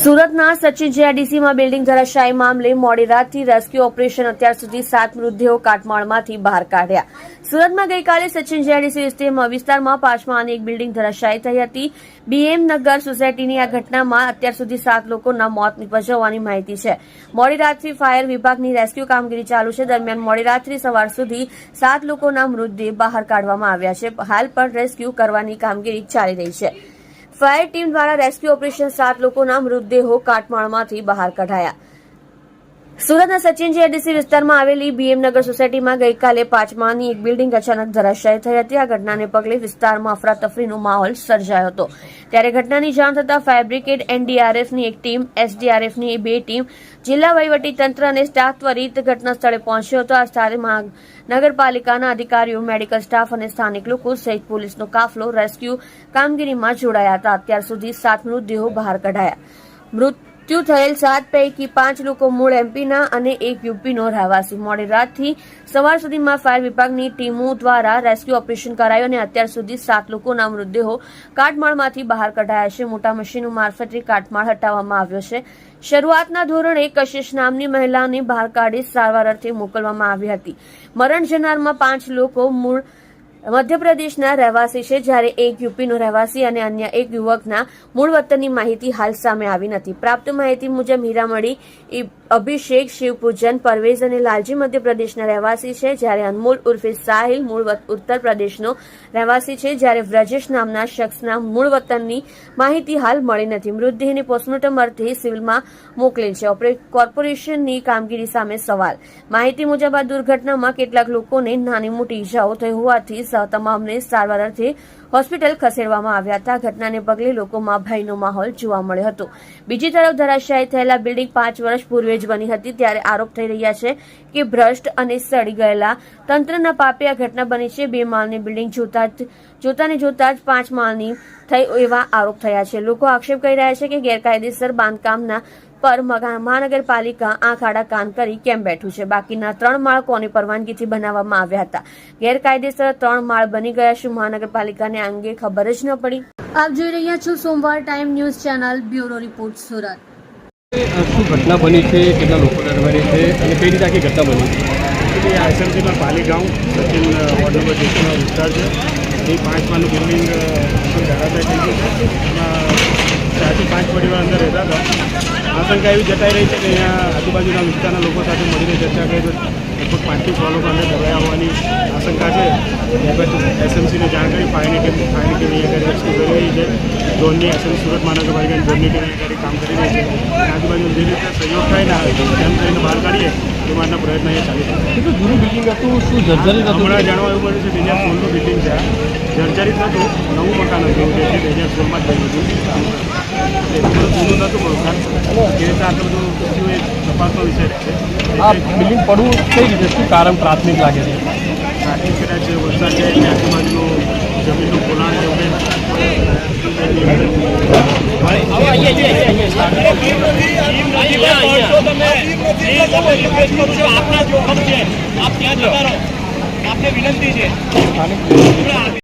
સુરતના સચિન જીઆઈડીસીમાં બિલ્ડિંગ ધરાશાયી મામલે મોડી રાતથી રેસ્ક્યુ ઓપરેશન અત્યાર સુધી સાત મૃતદેહો કાટમાળમાંથી બહાર કાઢ્યા. સુરતમાં ગઈકાલે સચિન જીઆઈડીસી વિસ્તારમાં પાંચમાં અને એક બિલ્ડિંગ ધરાશાયી થઈ હતી. બીએમ નગર સોસાયટીની આ ઘટનામાં અત્યાર સુધી સાત લોકોના મોત નીપજ્યા માહિતી છે. મોડી રાતથી ફાયર વિભાગની રેસ્ક્યુ કામગીરી ચાલુ છે. દરમિયાન મોડી રાત્રિ સવાર સુધી સાત લોકોના મૃતદેહ બહાર કાઢવામાં આવ્યા છે. હાલ પણ રેસ્ક્યુ કરવાની કામગીરી ચાલી રહી છે. ફાયર ટીમ દ્વારા રેસ્ક્યુ ઓપરેશન સાત લોકોના મૃતદેહો કાટમાળમાંથી બહાર કઢાયા. સુરતના સચિન જીઆઈડીસી વિસ્તારમાં આવેલી બીએમનગર સોસાયટીમાં ગઈકાલે પાંચમાની એક બિલ્ડિંગ અચાનક ધરાશાયી થઈ હતી. આ ઘટનાને પગલે વિસ્તારમાં અફરાતફરીનો માહોલ સર્જાયો હતો. ત્યારે ઘટનાની જાણ થતાં ફાયર બ્રિગેડ એનડીઆરએફની એક ટીમ, એસડીઆરએફની બે ટીમ, જિલ્લા વહીવટી તંત્ર અને સ્ટાફ ત્વરિત ઘટના સ્થળે પહોંચ્યો હતો. આ સ્થળે નગરપાલિકાના અધિકારીઓ, મેડિકલ સ્ટાફ અને સ્થાનિક લોકો સહિત પોલીસનો કાફલો, રેસ્ક્યુ, કામગીરીમાં જોડાયા હતા. અત્યાર સુધી સાત મૃતદેહો બહાર કઢાયા. મૃત્યુ થયેલ સાત પૈકી પાંચ લોકો મૂળ એમપીના અને એક યુપીનો રહેવાસી. મોડી રાતથી સવાર સુધીમાં ફાયર વિભાગની ટીમો દ્વારા રેસ્ક્યુ ઓપરેશન કરાયું અને અત્યાર સુધી સાત લોકોના મૃતદેહો કાટમાળમાંથી બહાર કઢાયા છે. મોટા મશીનો મારફતે કાટમાળ હટાવવામાં આવ્યો છે. શરૂઆતના ધોરણે કશિશ નામની મહિલાને બહાર કાઢી સારવાર અર્થે મોકલવામાં આવી હતી. મરણ જનારમાં પાંચ લોકો મૂળ મધ્યપ્રદેશના રહેવાસી છે જ્યારે એક યુપીનો રહેવાસી અને અન્ય એક યુવકના મૂળ વતનની માહિતી હાલ સામે આવી નથી. પ્રાપ્ત માહિતી મુજબ હીરામણી, ઈ- અભિષેક, શિવપૂજન, પરવેઝ અને લાલજી મધ્યપ્રદેશના રહેવાસી છે જ્યારે અનમોલ ઉર્ફે સાહિલ મૂળ ઉત્તર પ્રદેશનો રહેવાસી છે જ્યારે વ્રજેશ નામના શખ્સના મૂળ વતનની માહિતી હાલ મળી નથી. મૃતદેહને પોસ્ટમોર્ટમ અર્થે સિવિલમાં મોકલેલ છે. કોર્પોરેશનની કામગીરી સામે સવાલ. માહિતી મુજબ આ દુર્ઘટનામાં કેટલાક લોકોને નાની મોટી ઈજાઓ થઈ હોવાથી સ- તમામને સારવાર હોસ્પિટલ ખસેડવામાં આવ્યા હતા. ઘટનાને પગલે લોકોમાં ભયનો માહોલ જોવા મળ્યો હતો. બીજી તરફ ધરાશાયી થયેલા બિલ્ડિંગ પાંચ વર્ષ પૂર્વે જ બની હતી ત્યારે આરોપ થઈ રહ્યા છે કે ભ્રષ્ટ અને સડી ગયેલા તંત્રના પાપે આ ઘટના બની છે. બે માળની બિલ્ડિંગ જોતા જોતાને જોતા જ પાંચ માળની થઈ એવા આરોપ થયા છે. લોકો આક્ષેપ કરી રહ્યા છે કે ગેરકાયદેસર બાંધકામના પર મહાનગરપાલિકા આંખ આડા કાન કરી કેમ બેઠું છે? બાકીના ત્રણ માળ કોની પરવાનગીથી બનાવવામાં આવ્યા હતા. ગેરકાયદેસર ત્રણ માળ બની ગયા શું મહાનગરપાલિકાને આ અંગે ખબર જ ન પડી. આપ જોઈ રહ્યા છો સોમવાર time news channel bureau report Surat. શું ઘટના બની છે? કેટલા લોકો દરમિયાન છે? અને કઈ રીતે આખી ઘટના બની છે? એ પાલીગાંવ સચિન વોર્ડ નંબર જેસીનો વિસ્તાર છે. એ પાંચ માનું બિલ્ડિંગ ધારાશાય થઈ ગયું છે. એમાં ચારથી પાંચ પરિવાર અંદર રહેતા હતા આશંકા એવી જતાઈ રહી છે કે અહીંયા આજુબાજુના વિસ્તારના લોકો સાથે મળીને ચર્ચા કરી તો લગભગ પાંચથી છ લોકો અંદર આવવાની હોવાની આશંકા છે. એસએમસીને જાણ કરી ફાયરની ટીમ ફાયરની ટીમ અહીંયા રેસ્ક્યુ કરી રહી છે. ઝોનની એસએમસી સુરત મહાનગરપાલિકાની ઝોનની ટીમ અહીંયા કામ કરી રહી છે. આજુબાજુ જે રીતે સહયોગ થાય ને એમ કરીને બહાર કાઢીએ એ માટેના પ્રયત્ન અહીંયા ચાલી રહ્યા જૂનું બિલ્ડિંગ હતું? શું જર્જરિત હમણાં જાણવા એવું મળ્યું છે કે અહીંયા સોલનું બિલ્ડિંગ છે. જર્જરિત નહોતું નવું મકાન હતું જે છે તે અહીંયા સોલમાં જ થયું હતું એટલે એટલું બધું જૂનું નહોતું મકાન એ રીતે આટલું બધું થયું એ તપાસનો વિષય રહેશે આ બિલ્ડિંગ પડવું કઈ રીતે? શું કારણ પ્રાથમિક લાગે છે? પ્રાથમિક કદાચ વરસાદ જાય એટલે આજુબાજુનું જમીનનું પોલાણ છે એવું આપના જોખમ છે. આપ ત્યાં જતા રહો. આપને વિનંતી છે.